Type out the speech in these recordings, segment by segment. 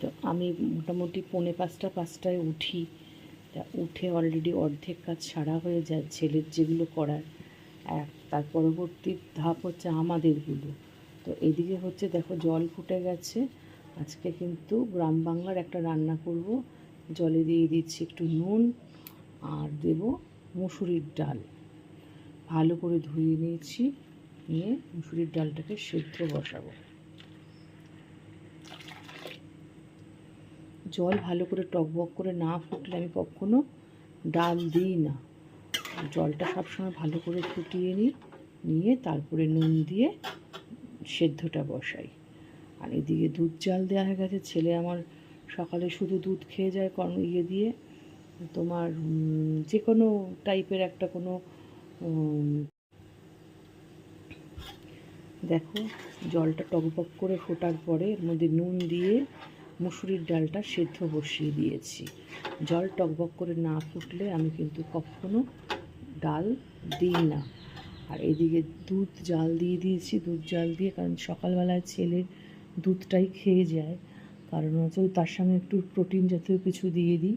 তো আমি মোটামুটি পৌনে পাঁচটা, পাঁচটায় উঠি। তা উঠে অলরেডি অর্ধেক কাজ সারা হয়ে যায়, ছেলের যেগুলো করার। এক, তার পরবর্তী ধাপ হচ্ছে আমাদেরগুলো। তো এদিকে হচ্ছে দেখো জল ফুটে গেছে। আজকে কিন্তু গ্রাম বাংলার একটা রান্না করব। জলে দিয়ে দিচ্ছি একটু নুন আর দেব মুসুরির ডাল। ভালো করে ধুয়ে নিয়েছি, নিয়ে মুসুরির ডালটাকে সেদ্ধ বসাবো। জল ভালো করে টকবক করে না ফুটলে আমি কখনো ডাল দিই না। জলটা সবসময় ভালো করে ফুটিয়ে নিই, নিয়ে তারপরে নুন দিয়ে সেদ্ধটা বসাই। আর এদিকে দুধ জাল দেওয়া হয়ে গেছে। ছেলে আমার সকালে শুধু দুধ খেয়ে যায় কর্ম ইয়ে দিয়ে। তোমার যে কোনো টাইপের একটা কোনো দেখো, জলটা টকবক করে ফোটার পরে এর মধ্যে নুন দিয়ে মুসুরির ডালটা সেদ্ধ বসিয়ে দিয়েছি। জল টকবক করে না ফুটলে আমি কিন্তু কখনো ডাল দিই না। আর এদিকে দুধ জাল দিয়ে দিয়েছি, দুধ জাল দিয়ে, কারণ সকালবেলায় ছেলের দুধটাই খেয়ে যায়। কারণ হচ্ছে তার সঙ্গে একটু প্রোটিন জাতীয় কিছু দিয়ে দিই।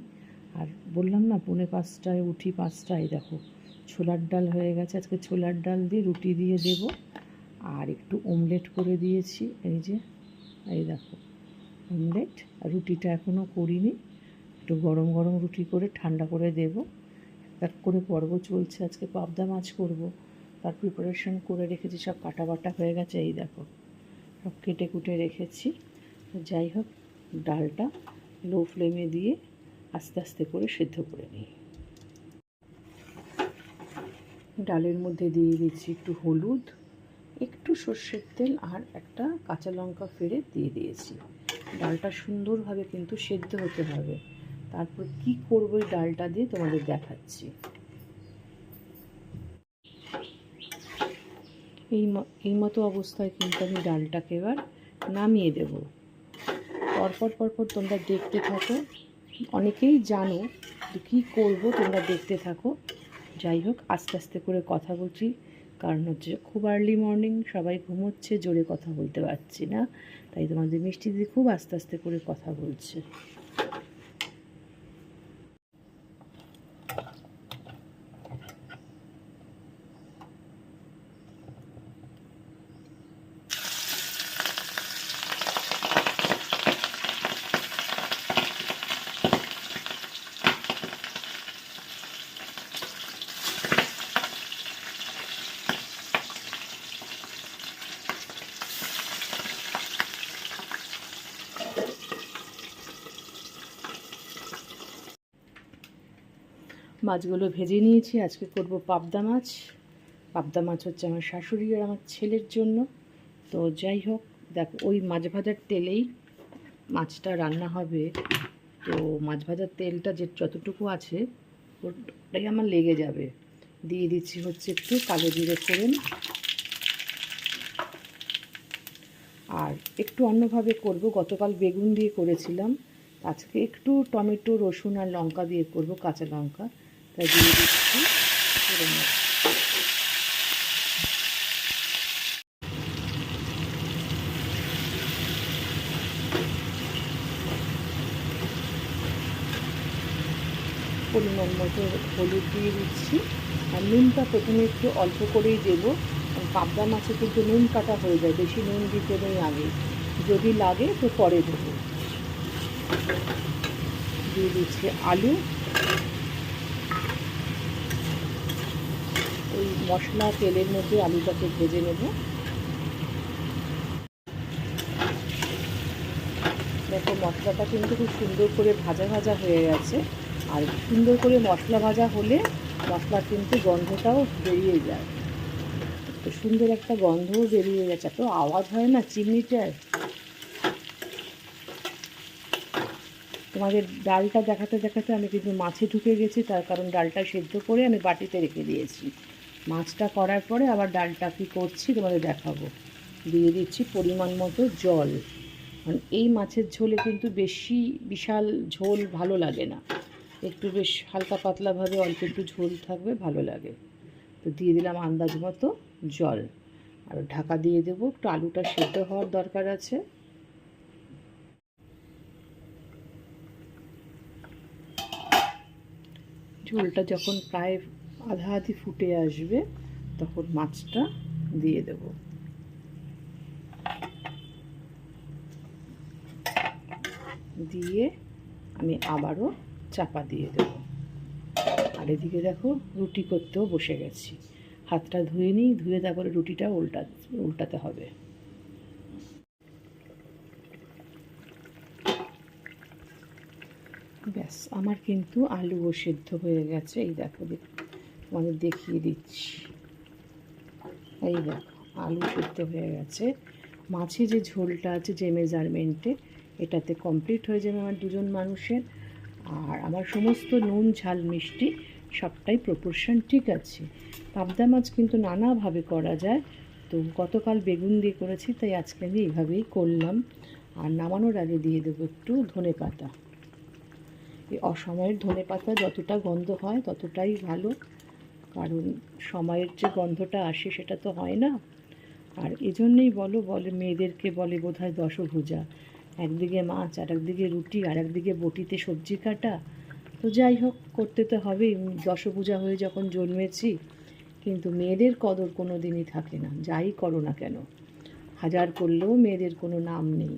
আর বললাম না, পৌনে পাঁচটায় উঠি, পাঁচটায় দেখো, ছোলার ডাল হয়ে গেছে। আজকে ছোলার ডাল দিয়ে রুটি দিয়ে দেব। আর একটু অমলেট করে দিয়েছি, এই যে, এই দেখো। অমলেট আর রুটিটা এখনও করিনি। একটু গরম গরম রুটি করে ঠান্ডা করে দেব। এক করে পর্ব চলছে, আজকে পাবদা মাছ করব। তার প্রিপারেশন করে রেখেছি, সব কাটা বাটা হয়ে গেছে, এই দেখো। সব কেটে কুটে রেখেছি। যাই হোক, ডালটা লো ফ্লেমে দিয়ে আস্তে আস্তে করে সেদ্ধ করে নিই। ডালের মধ্যে দিয়ে দিচ্ছি একটু হলুদ, একটু সর্ষের তেল আর একটা কাঁচা লঙ্কা ফেড়ে দিয়ে দিয়েছি। ডালটা সুন্দরভাবে কিন্তু সেদ্ধ হতে হবে। তারপর কি করব এই ডালটা দিয়ে তোমাদের দেখাচ্ছি। এই এই মতো অবস্থায় কিন্তু আমি ডালটাকে এবার নামিয়ে দেব। পরপর পরপর তোমরা দেখতে থাকো। অনেকেই জানো কী করব, তোমরা দেখতে থাকো। যাই হোক, আস্তে আস্তে করে কথা বলছি। কারণ হচ্ছে খুব আর্লি মর্নিং সবাই ঘুমোচ্ছে, জোরে কথা বলতে পারছি না। তাই তোমাদের মিষ্টি দিদি খুব আস্তে আস্তে করে কথা বলছে। মাছগুলো ভেজে নিয়েছি। আজকে করব পাবদা মাছ। পাবদা মাছ হচ্ছে আমার শাশুড়ি আর আমার ছেলের জন্য। তো যাই হোক, দেখ, ওই মাছ ভাজার তেলেই মাছটা রান্না হবে। তো মাছ ভাজার তেলটা যে যতটুকু আছে, ওটাই আমার লেগে যাবে। দিয়ে দিচ্ছি হচ্ছে একটু কালো জিরে ফোড়ন। আর একটু অন্যভাবে করব, গতকাল বেগুন দিয়ে করেছিলাম। আজকে একটু টমেটো, রসুন আর লঙ্কা দিয়ে করব, কাঁচা লঙ্কা। দিয়ে দিচ্ছি। পরিমাণ মতো হলুদ দিয়ে দিচ্ছি আর নুনটা প্রথমে একটু অল্প করেই দেবো পাবদা মাছে কিন্তু নুন কাটা হয়ে যায় বেশি নুন দিতে নেই আগে যদি লাগে তো পরে দেবো দিয়ে দিচ্ছি আলু ওই মশলা, তেলের মধ্যে আলুটাকে ভেজে নেব। দেখো, মশলাটা কিন্তু খুব সুন্দর করে ভাজা ভাজা হয়ে গেছে। আর সুন্দর করে মশলা ভাজা হলে মশলা কিন্তু গন্ধটাও বেরিয়ে যায়। তো সুন্দর একটা গন্ধও বেরিয়ে গেছে। তো আওয়াজ হয় না চিমনিটার? তোমাদের ডালটা দেখাতে দেখাতে আমি কিন্তু মাছে ঢুকে গেছি, তার কারণ ডালটা সেদ্ধ করে আমি বাটিতে রেখে দিয়েছি। মাছটা করার পরে আবার ডালটা কী করছি তোমাদের দেখাবো। দিয়ে দিচ্ছি পরিমাণ মতো জল। কারণ এই মাছের ঝোলে কিন্তু বেশি বিশাল ঝোল ভালো লাগে না। একটু বেশ হালকা পাতলাভাবে অল্প একটু ঝোল থাকবে, ভালো লাগে। তো দিয়ে দিলাম আন্দাজ মতো জল। আর ঢাকা দিয়ে দেবো, একটু আলুটা সেদ্ধ হওয়ার দরকার আছে। ঝোলটা যখন প্রায় আধা আধি ফুটে আসবে, তখন মাছটা দিয়ে দেব। দিয়ে আমি আবারও চাপা দিয়ে দেব। আর এদিকে দেখো রুটি করতেও বসে গেছি। হাতটা ধুয়ে নিই, ধুয়ে তারপরে রুটিটা উল্টা, উল্টাতে হবে। ব্যাস, আমার কিন্তু আলুও সেদ্ধ হয়ে গেছে। এই দেখো, দেখ- তোমাদের দেখিয়ে দিচ্ছি। এই দেখো, আলু সেদ্ধ হয়ে গেছে। মাছে যে ঝোলটা আছে, যে মেজারমেন্টে, এটাতে কমপ্লিট হয়ে যাবে আমার দুজন মানুষের। আর আমার সমস্ত নুন, ঝাল, মিষ্টি সবটাই প্রপোর্শন ঠিক আছে। পাবদা মাছ কিন্তু নানাভাবে করা যায়। তো গতকাল বেগুন দিয়ে করেছি, তাই আজকে আমি এইভাবেই করলাম। আর নামানোর আগে দিয়ে দেবো একটু ধনে পাতা। এই অসময়ের ধনে পাতা যতটা গন্ধ হয়, ততটাই ভালো। কারণ সময়ের যে গন্ধটা আসে সেটা তো হয় না। আর এজন্যই বলো, বলে মেয়েদেরকে বলে বোধ হয় দশভুজা। একদিকে মাছ আর একদিকে রুটি আর একদিকে বটিতে সবজি কাটা। তো যাই হোক, করতে তো হবেই। দশভুজা হয়ে যখন জন্মেছি, কিন্তু মেয়েদের কদর কোনো দিনই থাকে না। যাই করো না কেন? হাজার করলেও মেয়েদের কোনো নাম নেই।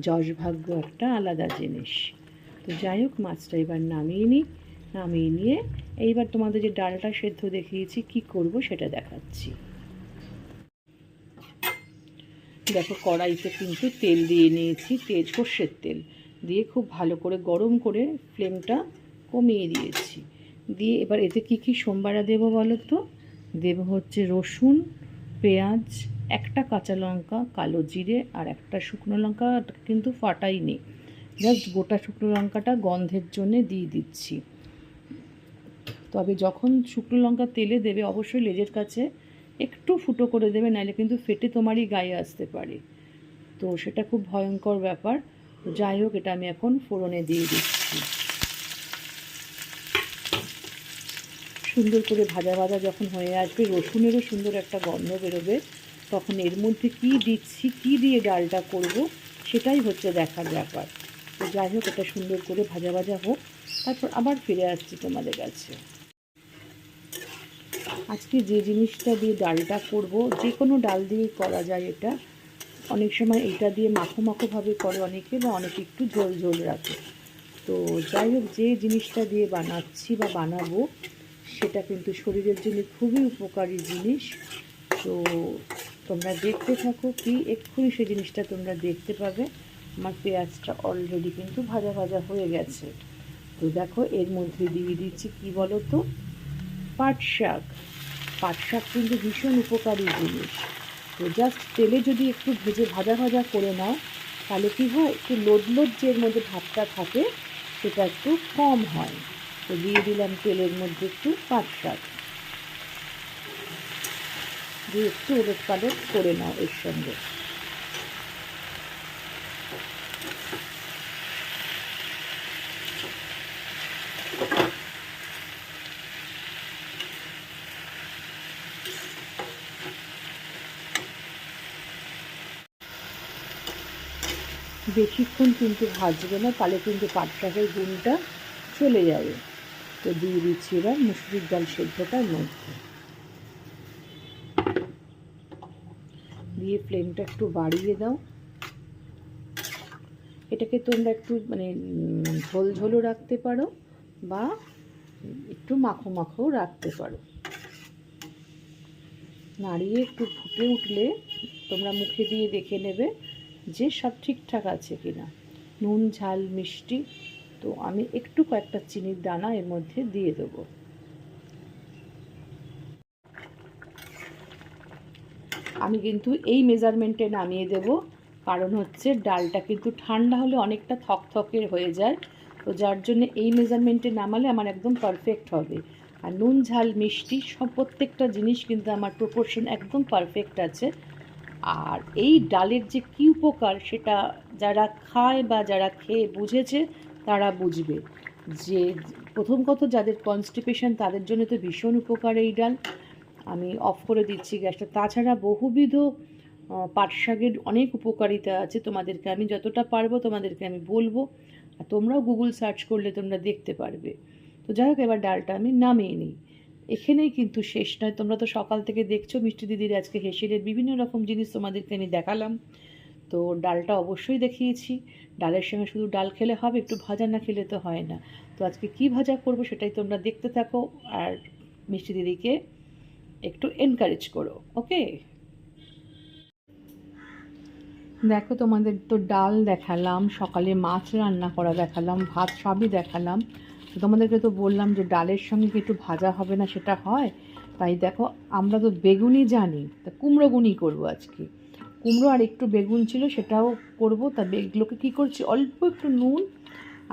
যশ ভাগ্য একটা আলাদা জিনিস। তো যাই হোক, মাছটা এবার নামিয়ে নিই। নামিয়ে নিয়ে এইবার তোমাদের যে ডালটা সেদ্ধ দেখিয়েছি, কি করব সেটা দেখাচ্ছি। দেখো কড়াইতে কিন্তু তেল দিয়ে নিয়েছি, তেজ, সর্ষের তেল। দিয়ে খুব ভালো করে গরম করে ফ্লেমটা কমিয়ে দিয়েছি। দিয়ে এবার এতে কি কি সোমবারা দেবো বলো তো? দেবো হচ্ছে রসুন, পেঁয়াজ, একটা কাঁচা লঙ্কা, কালো জিরে আর একটা শুকনো লঙ্কা, কিন্তু ফাটাইনি। জাস্ট গোটা শুকনো লঙ্কাটা গন্ধের জন্যে দিয়ে দিচ্ছি। তবে যখন শুকনো লঙ্কা তেলে দেবে, অবশ্যই লেজের কাছে একটু ফুটো করে দেবে নাহলে কিন্তু ফেটে তোমারই গায়ে আসতে পারে। তো সেটা খুব ভয়ঙ্কর ব্যাপার। তো যাই হোক, এটা আমি এখন ফোড়নে দিয়ে দিচ্ছি। সুন্দর করে ভাজা ভাজা যখন হয়ে আসবে, রসুনেরও সুন্দর একটা গন্ধ বেরোবে। তখন এর মধ্যে কি দিচ্ছি, কি দিয়ে ডালটা করব, সেটাই হচ্ছে দেখার ব্যাপার। তো যাই হোক, এটা সুন্দর করে ভাজা ভাজা হোক। তারপর আবার ফিরে আসছি তোমাদের কাছে। আজকে যে জিনিসটা দিয়ে ডালটা করব, যে কোনো ডাল দিয়েই করা যায় এটা। অনেক সময় এটা দিয়ে মাখো মাখোভাবে করে অনেকে বা অনেকে একটু ঝোল ঝোল রাখে। তো যাই হোক, যে জিনিসটা দিয়ে বানাচ্ছি বা বানাবো, সেটা কিন্তু শরীরের জন্য খুবই উপকারী জিনিস। তো তোমরা দেখতে থাকো কি, এক্ষুনি সেই জিনিসটা তোমরা দেখতে পাবে। আমার পেঁয়াজটা অলরেডি কিন্তু ভাজা ভাজা হয়ে গেছে। তো দেখো, এর মধ্যে দিয়ে দিচ্ছি কি বলো তো পাট শাক। পাট শাক কিন্তু ভীষণ উপকারী জিনিস। তো জাস্ট তেলে যদি একটু ভেজে ভাজা ভাজা করে নাও, তাহলে কী হয়? একটু লোদ লোদ যে এর মধ্যে ভাতটা থাকে, সেটা একটু কম হয়। তো দিয়ে দিলাম তেলের মধ্যে একটু পাট শাক দিয়ে একটু ওদের পালট করে নাও এর সঙ্গে। বেশিক্ষণ কিন্তু ভাজবে না তাহলে কিন্তু পাট শাকের গুণটা চলে যাবে। তো দিয়ে দিচ্ছি এবার মুসুরির ডাল সেদ্ধটার মধ্যে। দিয়ে ফ্লেমটা একটু বাড়িয়ে দাও। এটাকে তোমরা একটু মানে উম, ঝোল ঝোলও রাখতে পারো বা একটু মাখো মাখোও রাখতে পারো। নাড়িয়ে একটু ফুটে উঠলে তোমরা মুখে দিয়ে দেখে নেবে যে সব ঠিকঠাক আছে কিনা। নুন, ঝাল, মিষ্টি, তো আমি একটু কয়েকটা চিনির দানা এর মধ্যে দিয়ে দেবো। আমি কিন্তু এই মেজারমেন্টে নামিয়ে দেব, কারণ হচ্ছে ডালটা কিন্তু ঠান্ডা হলে অনেকটা থকথকে হয়ে যায়, তো যার জন্য এই মেজারমেন্টে নামালে আমার একদম পারফেক্ট হবে। আর নুন, ঝাল, মিষ্টি সব প্রত্যেকটা জিনিস কিন্তু আমার প্রপোর্শন একদম পারফেক্ট আছে। আর এই ডালের যে কী উপকার সেটা যারা খায় বা যারা খেয়ে বুঝেছে তারা বুঝবে। যে প্রথম কথা যাদের কনস্টিপেশন তাদের জন্য তো ভীষণ উপকার এই ডাল। আমি অফ করে দিচ্ছি গ্যাসটা। তাছাড়া বহুবিধ আহ, পাট শাকের অনেক উপকারিতা আছে তোমাদেরকে। আমি যতটা পারব তোমাদেরকে আমি বলব। আর তোমরাও গুগল সার্চ করলে তোমরা দেখতে পারবে। তো যাই হোক এবার ডালটা আমি নামিয়ে নিই। এখানেই কিন্তু শেষ নয়। তোমরা তো সকাল থেকে দেখছ, মিষ্টি দিদির আজকে হেসেলের বিভিন্ন রকম জিনিস তোমাদেরকে আমি দেখালাম। তো ডালটা অবশ্যই দেখিয়েছি। ডালের সঙ্গে শুধু ডাল খেলে হবে, একটু ভাজা না খেলে তো হয় না। তো আজকে কি ভাজা করব সেটাই তোমরা দেখতে থাকো আর মিষ্টি দিদিকে একটু এনকারেজ করো, ওকে? দেখো, তোমাদের তো ডাল দেখালাম, সকালে মাছ রান্না করা দেখালাম, ভাত সবই দেখালাম। তোমাদেরকে তো বললাম যে ডালের সঙ্গে কি একটু ভাজা হবে না সেটা হয়? তাই দেখো, আমরা তো বেগুনই জানি, তা কুমড়ো গুনি করব আজকে। কুমড়ো আর একটু বেগুন ছিল সেটাও করব, তা এগুলোকে কী করছি, অল্প একটু নুন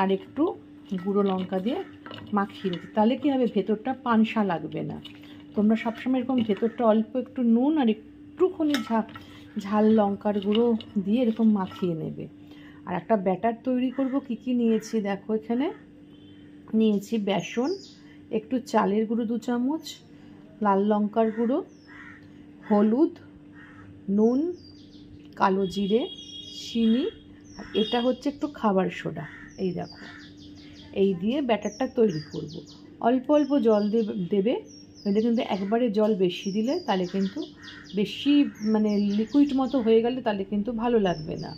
আর একটু গুঁড়ো লঙ্কা দিয়ে মাখিয়ে নিচ্ছি। তাহলে কী হবে, ভেতরটা পানসা লাগবে না। তোমরা সবসময় এরকম ভেতরটা অল্প একটু নুন আর একটুখানি ঝাল ঝাল লঙ্কার গুঁড়ো দিয়ে এরকম মাখিয়ে নেবে। আর একটা ব্যাটার তৈরি করব, কি কি নিয়েছি দেখো এখানে। নিয়েছি বেসন, একটু চালের গুঁড়ো দু চামচ, লাল লঙ্কার গুঁড়ো, হলুদ, নুন, কালো জিরে, চিনি, আর এটা হচ্ছে একটু খাবার সোডা, এই দেখো। এই দিয়ে ব্যাটারটা তৈরি করব। অল্প অল্প জল দেবে এটা কিন্তু একবারে জল বেশি দিলে তাহলে কিন্তু বেশি মানে লিকুইড মতো হয়ে গেলে তাহলে কিন্তু ভালো লাগবে না।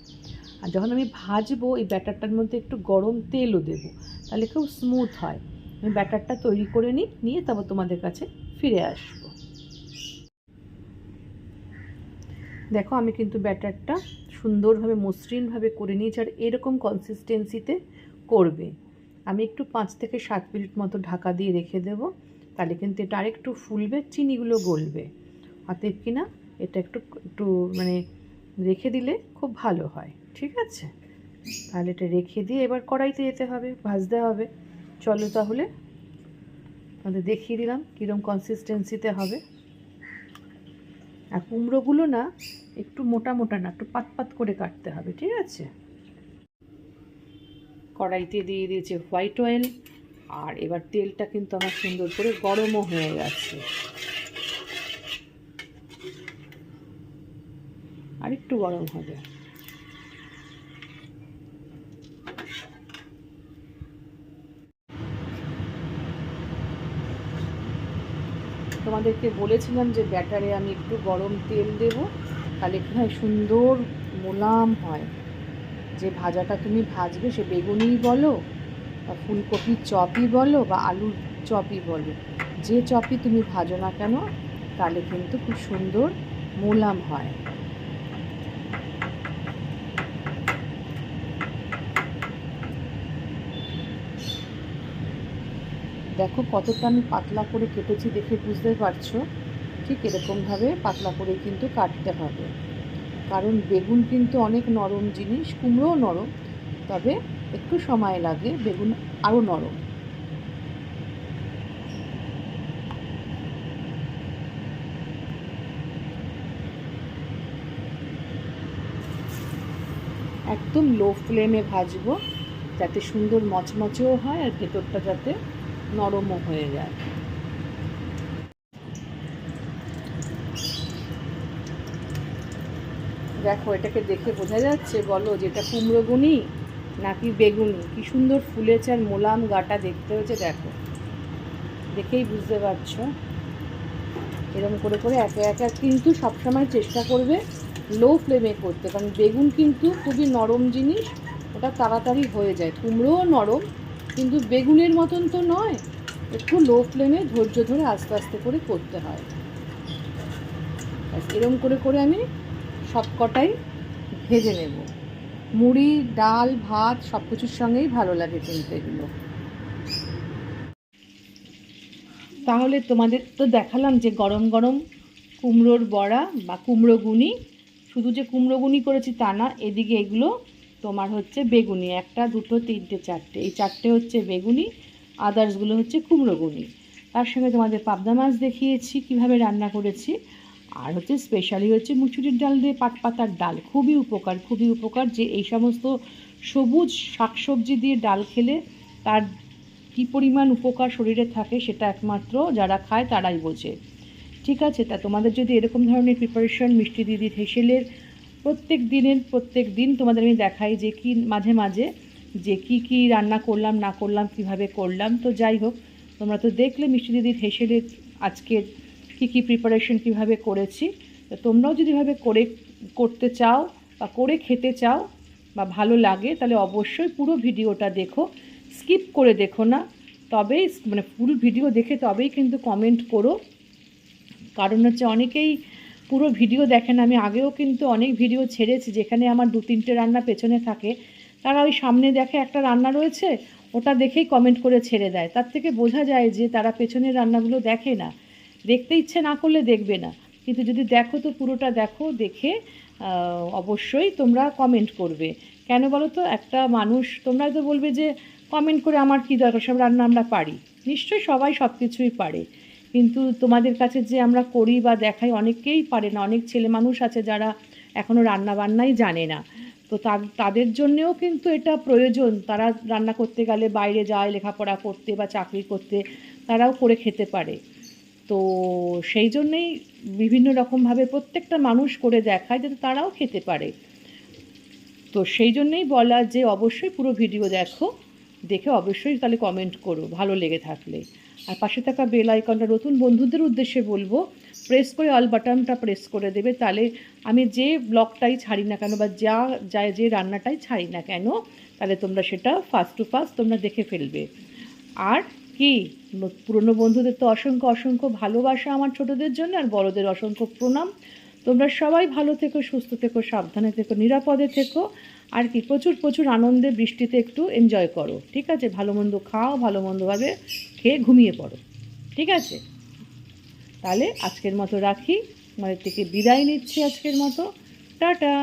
আর যখন আমি ভাজবো, এই ব্যাটারটার মধ্যে একটু গরম তেলও দেবো। তাহলে খুব স্মুথ হয়। আমি ব্যাটারটা তৈরি করে নিই, নিয়ে তারপর তোমাদের কাছে ফিরে আসব। দেখো, আমি কিন্তু ব্যাটারটা সুন্দরভাবে, মসৃণভাবে করে নিয়েছি আর এরকম কনসিস্টেন্সিতে করবে। আমি একটু পাঁচ থেকে সাত মিনিট মতো ঢাকা দিয়ে রেখে দেব। তাহলে কিন্তু এটা আরেকটু ফুলবে, চিনিগুলো গলবে। অতএব কিনা এটা একটু একটু মানে রেখে দিলে খুব ভালো হয়, ঠিক আছে? তাহলে এটা রেখে দিয়ে এবার কড়াইতে যেতে হবে, ভাজতে হবে। চলো তাহলে তাহলে দেখিয়ে দিলাম কীরকম কনসিস্টেন্সিতে হবে। আর কুমড়োগুলো না, একটু মোটা মোটা না, একটু পাত পাত করে কাটতে হবে, ঠিক আছে? কড়াইতে দিয়ে দিয়েছে হোয়াইট অয়েল আর এবার তেলটা কিন্তু আমার সুন্দর করে গরমও হয়ে গেছে। আর একটু গরম হবে। তোমাদেরকে বলেছিলাম যে ব্যাটারে আমি একটু গরম তেল দেব। তাহলে কী হয়? সুন্দর মোলাম হয়। যে ভাজাটা তুমি ভাজবে, সে বেগুনই বলো, বা ফুলকপির চপই বলো, বা আলুর চপই বলো। যে চপই তুমি ভাজো না কেন, তাহলে কিন্তু খুব সুন্দর মোলাম হয়। দেখো কতটা আমি পাতলা করে কেটেছি দেখে বুঝতে পারছ। ঠিক এরকমভাবে পাতলা করে কিন্তু কাটতে হবে। কারণ বেগুন কিন্তু অনেক নরম জিনিস, কুমড়োও নরম, তবে একটু সময় লাগে, বেগুন আরও নরম। একদম লো ফ্লেমে ভাজবো, যাতে সুন্দর মচমচেও হয় আর ভেতরটা যাতে নরমও হয়ে যায়। দেখো, এটাকে দেখে বোঝা যাচ্ছে, বলো যে এটা কুমড়ো গুনি নাকি বেগুনি? কি সুন্দর ফুলেছে আর মোলাম গাটা দেখতে হয়েছে, দেখো। দেখেই বুঝতে পারছ? এরকম করে করে একে একে কিন্তু সবসময় চেষ্টা করবে লো ফ্লেমে করতে। কারণ বেগুন কিন্তু খুবই নরম জিনিস, ওটা তাড়াতাড়ি হয়ে যায়। কুমড়োও নরম কিন্তু বেগুনের মতন তো নয়। একটু লো ফ্লেমে ধৈর্য ধরে আস্তে আস্তে করে করতে হয়। এরম করে করে আমি সব কটাই ভেজে নেব। মুড়ি, ডাল, ভাত সব কিছুর সঙ্গেই ভালো লাগে কিন্তু এগুলো। তাহলে তোমাদের তো দেখালাম যে গরম গরম কুমড়োর বড়া বা কুমড়ো গুনি শুধু যে কুমড়ো গুনি করেছি তা না, এদিকে এগুলো তোমার হচ্ছে বেগুনি, একটা, দুটো, তিনটে, চারটে। এই চারটে হচ্ছে বেগুনি আদার্সগুলো হচ্ছে কুমড়ো গুনি। তার সঙ্গে তোমাদের পাবদা মাছ দেখিয়েছি, কীভাবে রান্না করেছি। আর হচ্ছে স্পেশালি হচ্ছে মুচুরির ডাল দিয়ে পাট পাতার ডাল। খুবই উপকার খুবই উপকার যে এই সমস্ত সবুজ শাকসবজি দিয়ে ডাল খেলে তার কী পরিমাণ উপকার শরীরে থাকে সেটা একমাত্র যারা খায় তারাই বোঝে। ঠিক আছে, তা তোমাদের যদি এরকম ধরনের প্রিপারেশন মিষ্টি দিদি হেসেলের প্রত্যেক দিনের, প্রত্যেক দিন তোমাদের আমি দেখাই যে কি মাঝে মাঝে যে কি কি রান্না করলাম, না করলাম, কীভাবে করলাম। তো যাই হোক, তোমরা তো দেখলে, মিষ্টি দিদির হেসেলের আজকের কি কি প্রিপারেশন কীভাবে করেছি। তো তোমরাও যদি ভাবে করে, করতে চাও বা করে খেতে চাও বা ভালো লাগে, তাহলে অবশ্যই পুরো ভিডিওটা দেখো। স্কিপ করে দেখো না তবেই মানে ফুল ভিডিও দেখে তবেই কিন্তু কমেন্ট করো। কারণ হচ্ছে অনেকেই পুরো ভিডিও দেখেন, আমি আগেও কিন্তু অনেক ভিডিও ছেড়েছি যেখানে আমার দু তিনটে রান্না পেছনে থাকে। তারা ওই সামনে দেখে একটা রান্না রয়েছে, ওটা দেখেই কমেন্ট করে ছেড়ে দেয়। তার থেকে বোঝা যায় যে তারা পেছনের রান্নাগুলো দেখে না। দেখতে ইচ্ছে না করলে দেখবে না। কিন্তু যদি দেখো তো পুরোটা দেখো, দেখে অবশ্যই তোমরা কমেন্ট করবে। কেন বলো তো? একটা মানুষ তোমরা তো বলবে যে কমেন্ট করে আমার কী দরকার? সব রান্না আমরা পারি। নিশ্চয়ই সবাই সব কিছুই পারে। কিন্তু তোমাদের কাছে যে আমরা করি বা দেখাই অনেকেই পারে না। অনেক ছেলে মানুষ আছে যারা এখনও রান্না বান্নাই জানে না। তো তাদের জন্যেও কিন্তু এটা প্রয়োজন। তারা রান্না করতে গেলে বাইরে যায়, লেখাপড়া করতে বা চাকরি করতে, তারাও করে খেতে পারে। তো সেই জন্যেই বিভিন্ন রকমভাবে প্রত্যেকটা মানুষ করে দেখায় যাতে তারাও খেতে পারে। তো সেই জন্যেই বলা যে, অবশ্যই পুরো ভিডিও দেখো। দেখে অবশ্যই তাহলে কমেন্ট করো, ভালো লেগে থাকলে। আর পাশে থাকা বেল আইকনটা নতুন বন্ধুদের উদ্দেশ্যে বলব প্রেস করে অল বাটনটা প্রেস করে দেবে, তাহলে আমি যে ব্লগটাই ছাড়ি না কেন বা যা যায় যে রান্নাটাই ছাড়ি না কেন, তাহলে তোমরা সেটা ফার্স্ট টু ফার্স্ট তোমরা দেখে ফেলবে। আর কি, পুরনো বন্ধুদের তো অসংখ্য অসংখ্য ভালোবাসা আমার ছোটদের জন্য আর বড়দের অসংখ্য প্রণাম। তোমরা সবাই ভালো থেকো, সুস্থ থেকো, সাবধানে থেকো, নিরাপদে থেকো। আর কি, প্রচুর প্রচুর আনন্দে বৃষ্টিতে একটু এনজয় করো, ঠিক আছে? ভালো মন্দ খাও, ভালো মন্দভাবে খেয়ে ঘুমিয়ে পড়ো, ঠিক আছে? তাহলে আজকের মতো রাখি আমাদের থেকে বিদায় নিচ্ছি আজকের মতো। টাটা!